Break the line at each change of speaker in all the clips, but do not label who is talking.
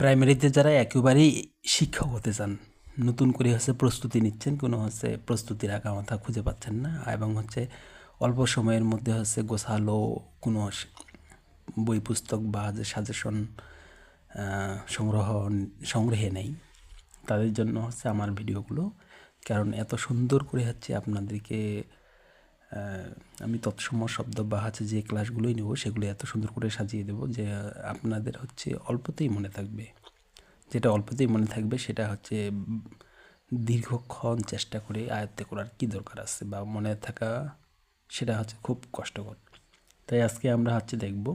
প্রাইমারিতে যারা একেবারেই শিক্ষক হতে চান, নতুন করে হচ্ছে প্রস্তুতি নিচ্ছেন, কোনো হচ্ছে প্রস্তুতির আঁকা মাথা খুঁজে পাচ্ছেন না, এবং হচ্ছে অল্প সময়ের মধ্যে হচ্ছে গোছালো কোনো বই পুস্তক বা যে সাজেশন সংগ্রহ, সংগ্রহে নেই, তাদের জন্য হচ্ছে আমার ভিডিওগুলো কারণ এত সুন্দর করে হচ্ছে আপনাদেরকে আমি তৎসম শব্দ বা হচ্ছে যে ক্লাসগুলোই নেব, সেগুলো এত সুন্দর করে সাজিয়ে দেবো যে আপনাদের হচ্ছে অল্পতেই মনে থাকবে। যেটা অল্পতেই মনে থাকবে, সেটা হচ্ছে দীর্ঘক্ষণ চেষ্টা করে আয়ত্তে করার কি দরকার আছে বা মনে থাকা, সেটা হচ্ছে খুব কষ্টকর। তাই আজকে আমরা হচ্ছে দেখব,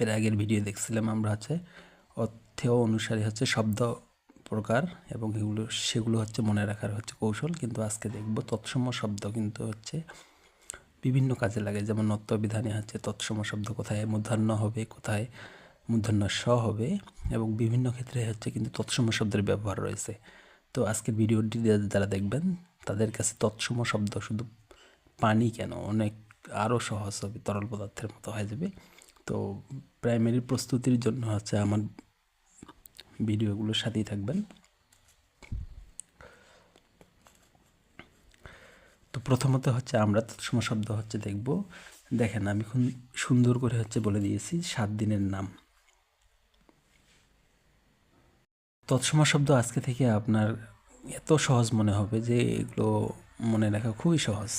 এর আগের ভিডিও দেখছিলাম আমরা হচ্ছে অর্থ অনুসারে হচ্ছে শব্দ প্রকার এবং এগুলো, সেগুলো হচ্ছে মনে রাখার হচ্ছে কৌশল। কিন্তু আজকে দেখব তৎসম শব্দ কিন্তু হচ্ছে বিভিন্ন কাজে লাগে। যেমন নত্যবিধানে হচ্ছে তৎসম শব্দ কোথায় মূর্ধন্য হবে কোথায় মূর্ধন্য স হবে এবং বিভিন্ন ক্ষেত্রে হচ্ছে কিন্তু তৎসম শব্দের ব্যবহার রয়েছে। তো আজকের ভিডিওটি যারা দেখবেন, তাদের কাছে তৎসম শব্দ শুধু পানি কেন? অনেক আরও সহজ হবে, তরল পদার্থের মতো হয়ে যাবে। তো প্রাইমারি প্রস্তুতির জন্য হচ্ছে আমার ভিডিওগুলোর সাথেই থাকবেন। তো প্রথমত হচ্ছে আমরা তৎসম শব্দ হচ্ছে দেখব। দেখেন আমি খুব সুন্দর করে হচ্ছে বলে দিয়েছি, সাত দিনের নাম। তৎসম শব্দ আজকে থেকে আপনার এত সহজ মনে হবে যে এগুলো মনে রাখা খুবই সহজ।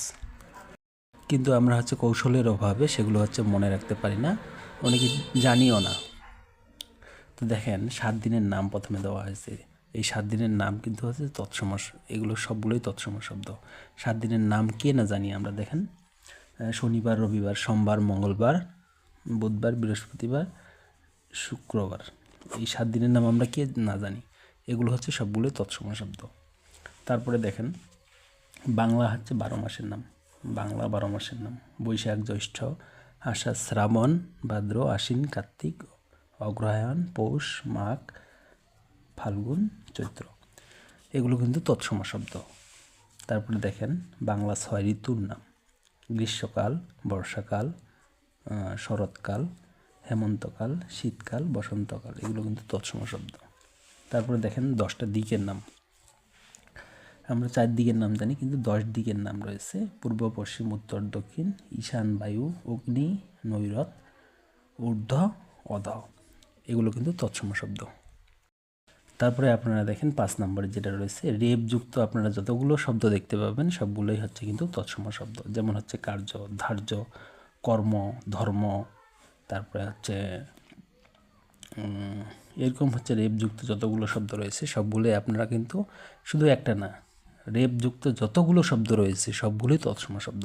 কিন্তু আমরা হচ্ছে কৌশলের অভাবে সেগুলো হচ্ছে মনে রাখতে পারি না, অনেকে জানিও না। তো দেখেন, সাত দিনের নাম প্রথমে দেওয়া হয়েছে। এই সাত দিনের নাম কিন্তু হচ্ছে তৎসম এগুলো সবগুলোই তৎসম শব্দ। সাত দিনের নাম কে না জানি আমরা দেখেন শনিবার, রবিবার, সোমবার, মঙ্গলবার, বুধবার, বৃহস্পতিবার, শুক্রবার। এই সাত দিনের নাম আমরা কে না জানি, এগুলো হচ্ছে সবগুলোই তৎসম শব্দ। তারপরে দেখেন, বাংলা হচ্ছে বারো মাসের নাম। বাংলা বারো মাসের নাম। বৈশাখ, জ্যৈষ্ঠ, আষাঢ়, শ্রাবণ, ভাদ্র, আশ্বিন, কার্তিক অগ্রহায়ণ, পৌষ, মাঘ, ফাল্গুন, চৈত্র। এগুলো কিন্তু তৎসম শব্দ। তারপরে দেখেন বাংলা ছয় ঋতুর নাম। গ্রীষ্মকাল, বর্ষাকাল শরৎকাল, হেমন্তকাল, শীতকাল, বসন্তকাল, এগুলো কিন্তু তৎসম শব্দ। তারপরে দেখেন দশটা দিকের নাম। আমরা চার দিকের নাম জানি, কিন্তু দশ দিকের নাম রয়েছে। পূর্ব, পশ্চিম, উত্তর, দক্ষিণ, ঈশান, বায়ু, অগ্নি নৈরত ঊর্ধ্ব, অধ। এগুলো কিন্তু তৎসম শব্দ। তারপরে আপনারা দেখেন পাঁচ নম্বরে যেটা রয়েছে রেপযুক্ত আপনারা যতগুলো শব্দ দেখতে পাবেন, সবগুলোই হচ্ছে কিন্তু তৎসম শব্দ। যেমন হচ্ছে কার্য, ধার্য, কর্ম, ধর্ম, তারপরে হচ্ছে এরকম হচ্ছে রেপযুক্ত যতগুলো শব্দ রয়েছে, সবগুলোই আপনারা কিন্তু শুধু একটা না রেপযুক্ত যতগুলো শব্দ রয়েছে, সবগুলোই তৎসম শব্দ।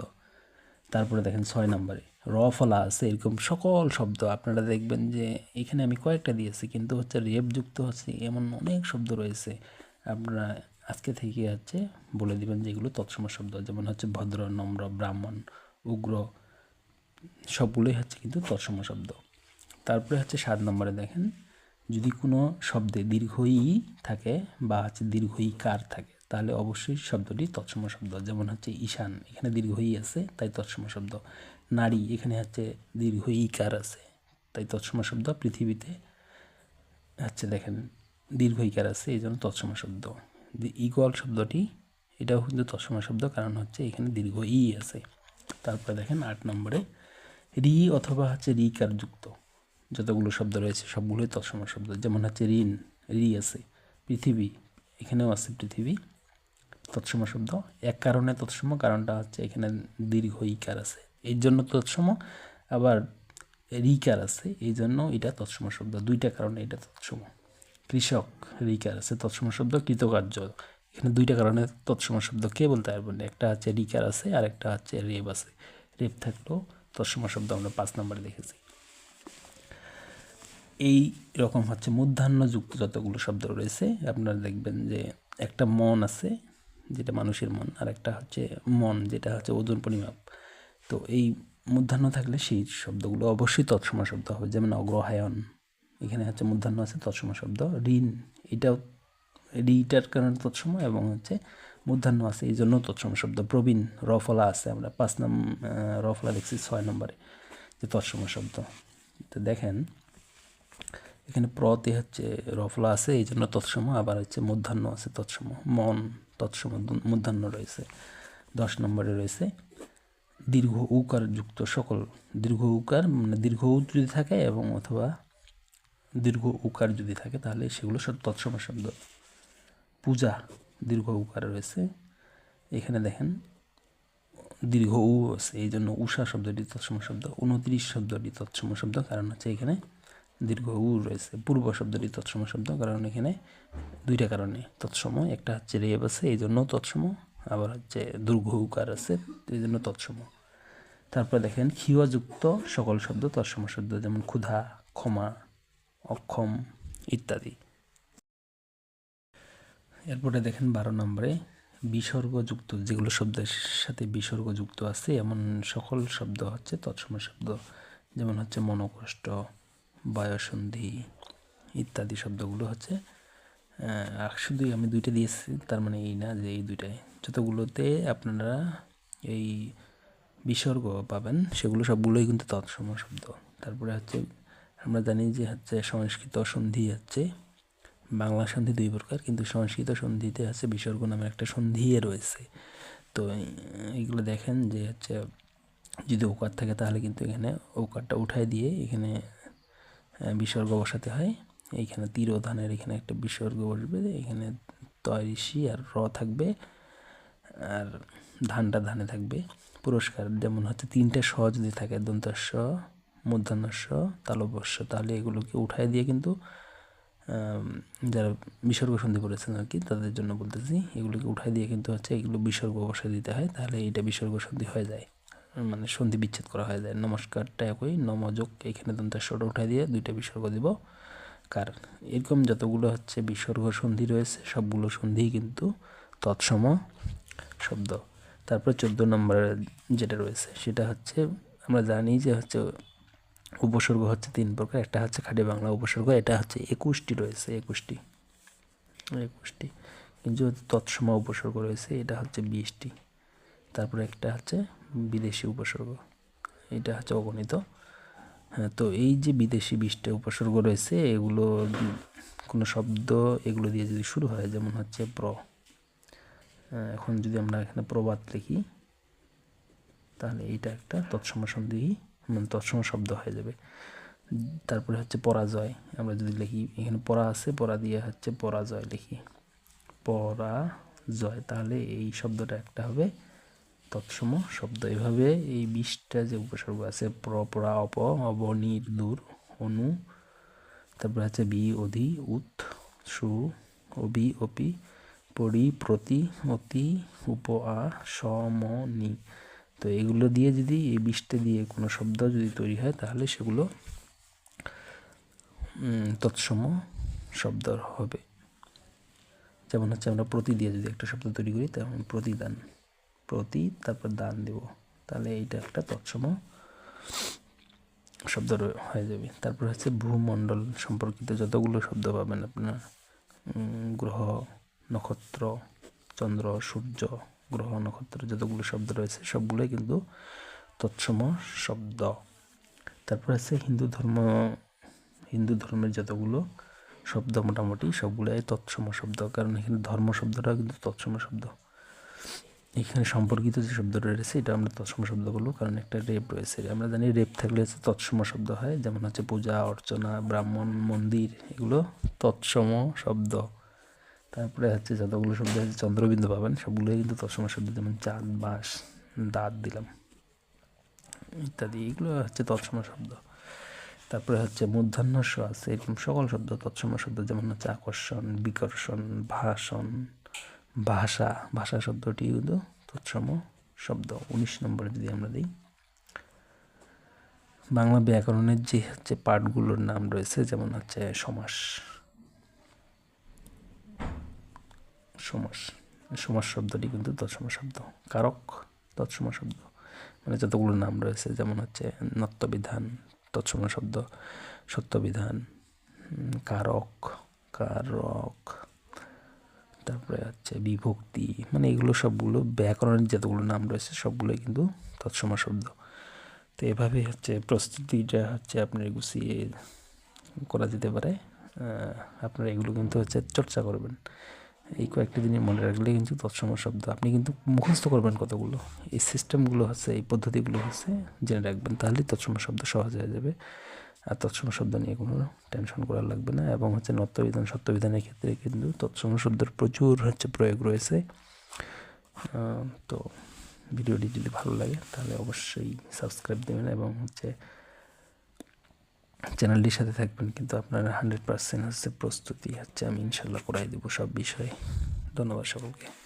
তারপরে দেখেন ছয় নম্বরে র ফলা আছে এরকম সকল শব্দ। আপনারা দেখবেন যে এখানে আমি কয়েকটা দিয়েছি, কিন্তু হচ্ছে রেপযুক্ত হচ্ছে এমন অনেক শব্দ রয়েছে। আপনারা আজকে থেকে হচ্ছে বলে দিবেন যে এগুলো তৎসম শব্দ, যেমন হচ্ছে ভদ্র, নম্র, ব্রাহ্মণ, উগ্র, সবগুলোই হচ্ছে কিন্তু তৎসম শব্দ। তারপরে হচ্ছে সাত নম্বরে দেখেন, যদি কোনো শব্দে দীর্ঘ ই থাকে বা হচ্ছে দীর্ঘ ই কার থাকে তাহলে অবশ্যই শব্দটি তৎসম শব্দ, যেমন হচ্ছে ঈশান, এখানে দীর্ঘ ই আছে, তাই তৎসম শব্দ। নারী, এখানে হচ্ছে দীর্ঘ ই কার আছে, তাই তৎসম শব্দ। পৃথিবীতে হচ্ছে দেখেন দীর্ঘ ইকার আছে, এই জন্য তৎসম শব্দ। ইকুয়াল শব্দটি, এটাও কিন্তু তৎসম শব্দ, কারণ হচ্ছে এখানে দীর্ঘ ই আছে। তারপরে দেখেন আট নম্বরে, রি অথবা হচ্ছে রিকার যুক্ত। যতগুলো শব্দ রয়েছে, সবগুলোই তৎসম শব্দ, যেমন হচ্ছে ঋণ, রি আছে, পৃথিবী, এখানেও আছে পৃথিবী। তৎসম শব্দ। এক কারণে তৎসম, কারণটা হচ্ছে এখানে দীর্ঘ ইকার আছে। এই জন্য তৎসম, আবার রিকার আছে। এই জন্য এটা তৎসম শব্দ। দুইটা কারণে এটা তৎসম। কৃষক, রিকার আছে, তৎসম শব্দ, কৃতকার্য। এখানে দুইটা কারণে তৎসম শব্দ কে বলতে পারবেন? একটা হচ্ছে রিকার আছে আর একটা হচ্ছে রেব আছে। রেব থাকলেও তৎসম শব্দ, আমরা পাঁচ নম্বরে দেখেছি। এই রকম হচ্ছে মূর্ধান্যযুক্ত যতগুলো শব্দ রয়েছে, আপনারা দেখবেন যে একটা মন আছে যেটা মানুষের মন আর একটা হচ্ছে মন, যেটা হচ্ছে ওজন পরিমাপ। তো এই মূর্ধান্য থাকলে সেই শব্দগুলো অবশ্যই তৎসম শব্দ হবে, যেমন অগ্রহায়ণ, এখানে হচ্ছে মূর্ধান্য আছে তৎসম শব্দ, ঋণ, এটাও রিটার কারণে তৎসম এবং হচ্ছে মূর্ধান্য আছে এই জন্য তৎসম শব্দ। প্রবীণ, রফলা আছে আমরা, পাঁচ নাম রফলা দেখছি ছয় নম্বরে, যে তৎসম শব্দ। তো দেখেন, এখানে প্রতে হচ্ছে রফলা আছে এই জন্য তৎসম, আবার হচ্ছে মধ্যাহ্ন আছে তৎসম, মন। তৎসম দু- মধ্যাহ্ন রয়েছে। দশ নম্বরে রয়েছে, দীর্ঘ উকার যুক্ত সকল। দীর্ঘ উকার মানে দীর্ঘ উ যদি থাকে এবং অথবা দীর্ঘ উকার যদি থাকে, তাহলে সেগুলো সব তৎসম শব্দ। পূজা, দীর্ঘ উকার রয়েছে। এখানে দেখেন, দীর্ঘ উ আছে এই জন্য উষা শব্দটি তৎসম শব্দ উনত্রিশ শব্দটি তৎসম শব্দ কারণ হচ্ছে এখানে দীর্ঘ উ রয়েছে। পূর্ব শব্দটি তৎসম শব্দ, কারণ এখানে দুইটা কারণে। তৎসম, একটা হচ্ছে রেব আছে এই জন্য তৎসম। আবার হচ্ছে দীর্ঘ উকার আছে এই জন্য তৎসম। তারপর দেখেন ক্ষিয়যুক্ত সকল শব্দ, তৎসম শব্দ, যেমন ক্ষুধা, ক্ষমা, অক্ষম ইত্যাদি। এরপরে দেখেন বারো নম্বরে, বিসর্গযুক্ত, যেগুলো শব্দের সাথে বিসর্গযুক্ত আছে, এমন সকল শব্দ হচ্ছে তৎসম শব্দ। যেমন হচ্ছে মনোকষ্ট বায়সন্ধি ইত্যাদি শব্দগুলো হচ্ছে শুধুই আমি দুইটা দিয়েছি, তার মানে এই না যে এই দুইটাই। যতগুলোতে আপনারা এই বিসর্গ পাবেন, সেগুলো সবগুলোই কিন্তু তৎসম শব্দ। তারপরে হচ্ছে আমরা জানি যে হচ্ছে সংস্কৃত সন্ধি হচ্ছে, বাংলা সন্ধি দুই প্রকার, কিন্তু সংস্কৃত সন্ধিতে হচ্ছে বিসর্গ নামের একটা সন্ধি রয়েছে। তো এই- এইগুলো দেখেন যে হচ্ছে যদি ওকার থাকে তাহলে কিন্তু এখানে ওকারটা উঠায় দিয়ে এখানে বিসর্গ বসাতে হয়। এইখানে তিরোধানের এখানে একটা বিসর্গ বসবে, এখানে তয়সি আর র থাকবে আর ধানটা ধানে থাকবে। পুরস্কার যেমন হচ্ছে তিনটে স যদি থাকে, দন্তস্ব মূর্ধন্যস্ব তালবস্য তাহলে এগুলোকে উঠায় দিয়ে কিন্তু যারা বিসর্গ সন্ধি করেছেন আর কি, তাদের জন্য বলতেছি, এগুলোকে উঠায় দিয়ে কিন্তু হচ্ছে এগুলো বিসর্গ বসে দিতে হয়, তাহলে এটা বিসর্গ সন্ধি হয়ে যায়। মানে সন্ধি বিচ্ছেদ করা হয়ে যায়। নমস্কারটা একই, নমযোগ, এখানে দন্তাস্বটা উঠায় দিয়ে দুইটা বিসর্গ দিব। কার? এরকম যতগুলো হচ্ছে বিসর্গ সন্ধি রয়েছে, সবগুলো সন্ধিই কিন্তু তৎসম শব্দ। তারপর চোদ্দ নম্বরে যেটা রয়েছে, সেটা হচ্ছে আমরা জানি যে হচ্ছে উপসর্গ হচ্ছে তিন প্রকার। একটা হচ্ছে খাঁটি বাংলা উপসর্গ, এটা হচ্ছে একুশটি রয়েছে, একুশটি। একুশটি। কিন্তু তৎসম উপসর্গ রয়েছে, এটা হচ্ছে বিশটি। তারপরে একটা হচ্ছে বিদেশি উপসর্গ। এটা হচ্ছে অগণিত। হ্যাঁ তো এই যে বিদেশি বিশটা উপসর্গ রয়েছে, এগুলো কোনো শব্দ, এগুলো দিয়ে যদি শুরু হয়, যেমন হচ্ছে প্র। এখন যদি আমরা এখানে প্রবাদ লিখি, তাহলে এইটা একটা তৎসম সন্ধি মানে তৎসম শব্দ হয়ে যাবে। তারপরে হচ্ছে পরাজয়। আমরা যদি লিখি, এখানে পরা আছে, পরা দিয়ে হচ্ছে পরাজয় লিখি। পরাজয়, তাহলে এই শব্দটা একটা হবে তৎসম শব্দ। এভাবে এই বিশটা যে উপসর্গ আছে, প্র অপ অব দূর, অনু, তারপরে হচ্ছে বি, অধি উত সু, অবি, অপি, পরি, প্রতি, অতি, উপ, আ সম নি। তো এগুলো দিয়ে যদি এই বিশটা দিয়ে কোনো শব্দ যদি তৈরি হয়, তাহলে সেগুলো তৎসম শব্দ হবে। যেমন হচ্ছে আমরা প্রতি দিয়ে যদি একটা শব্দ তৈরি করি, তেমন প্রতিদান। প্রতি, তারপর দান দেব। তাহলে এইটা একটা তৎসম শব্দ হয়ে যাবে। তারপর হচ্ছে ভূমণ্ডল সম্পর্কিত যতগুলো শব্দ পাবেন আপনার গ্রহ, নক্ষত্র, চন্দ্র, সূর্য, গ্রহ, নক্ষত্র যতগুলো শব্দ রয়েছে, সবগুলোই কিন্তু তৎসম শব্দ। তারপর আছে হিন্দু ধর্ম, হিন্দু ধর্মের যতগুলো শব্দ, মোটামুটি সবগুলোই তৎসম শব্দ। কারণ এখানে ধর্ম শব্দটাও কিন্তু তৎসম শব্দ। এখানে সম্পর্কিত যে শব্দটা রয়েছে, এটা আমরা তৎসম শব্দ বলব, কারণ একটা রেপ রয়েছে। আমরা জানি রেপ থাকলে হচ্ছে তৎসম শব্দ হয়, যেমন হচ্ছে পূজা, অর্চনা, ব্রাহ্মণ, মন্দির, এগুলো তৎসম শব্দ। তারপরে হচ্ছে যতগুলো শব্দ আছে, চন্দ্রবিন্দু পাবেন, সবগুলোই কিন্তু তৎসম শব্দ, যেমন চাঁদ, বাঁশ, দাঁত দিলাম, ইত্যাদি, এগুলো হচ্ছে তৎসম শব্দ। তারপরে হচ্ছে মূর্ধন্যস্ব আছে, এরকম সকল শব্দ তৎসম শব্দ, যেমন হচ্ছে আকর্ষণ, বিকর্ষণ, ভাষণ ভাষা ভাষা শব্দটি কিন্তু তৎসম শব্দ। উনিশ নম্বরে যদি আমরা দিই। বাংলা ব্যাকরণের যে হচ্ছে পাঠগুলোর নাম রয়েছে, যেমন হচ্ছে সমাস। সমাস। সমাস শব্দটি কিন্তু তৎসম শব্দ। কারক, তৎসম শব্দ। মানে যতগুলো নাম রয়েছে, যেমন হচ্ছে নত্যবিধান তৎসম শব্দ, সত্যবিধান কারক কারক। তারপরে হচ্ছে বিভক্তি মানে এগুলো সবগুলো ব্যাকরণের যতগুলো নাম রয়েছে সবগুলোই কিন্তু তৎসম শব্দ। তো এভাবে হচ্ছে প্রস্তুতিটা হচ্ছে আপনার গুছিয়ে করা যেতে পারে। আপনারা এগুলো কিন্তু হচ্ছে চর্চা করবেন। এই কয়েকটি জিনিস মনে রাখলে কিন্তু তৎসম শব্দ, আপনি কিন্তু মুখস্থ করবেন কতগুলো। এই সিস্টেমগুলো হচ্ছে, এই পদ্ধতিগুলো হচ্ছে জেনে রাখবেন তাহলেই তৎসম শব্দ সহজ হয়ে যাবে। আর তৎসম শব্দ নিয়ে কোনো টেনশন করা লাগবে না এবং হচ্ছে নত্যবিধান সত্যবিধানের ক্ষেত্রে কিন্তু তৎসম শব্দের প্রচুর হচ্ছে প্রয়োগ রয়েছে। তো ভিডিওটি যদি ভালো লাগে তাহলে অবশ্যই সাবস্ক্রাইব দেবেন এবং হচ্ছে চ্যানেলটির সাথে থাকবেন কিন্তু আপনার হান্ড্রেড পার্সেন্ট হচ্ছে প্রস্তুতি হচ্ছে আমি ইনশাল্লাহ করাই দেবো সব বিষয়ে। ধন্যবাদ সকলকে।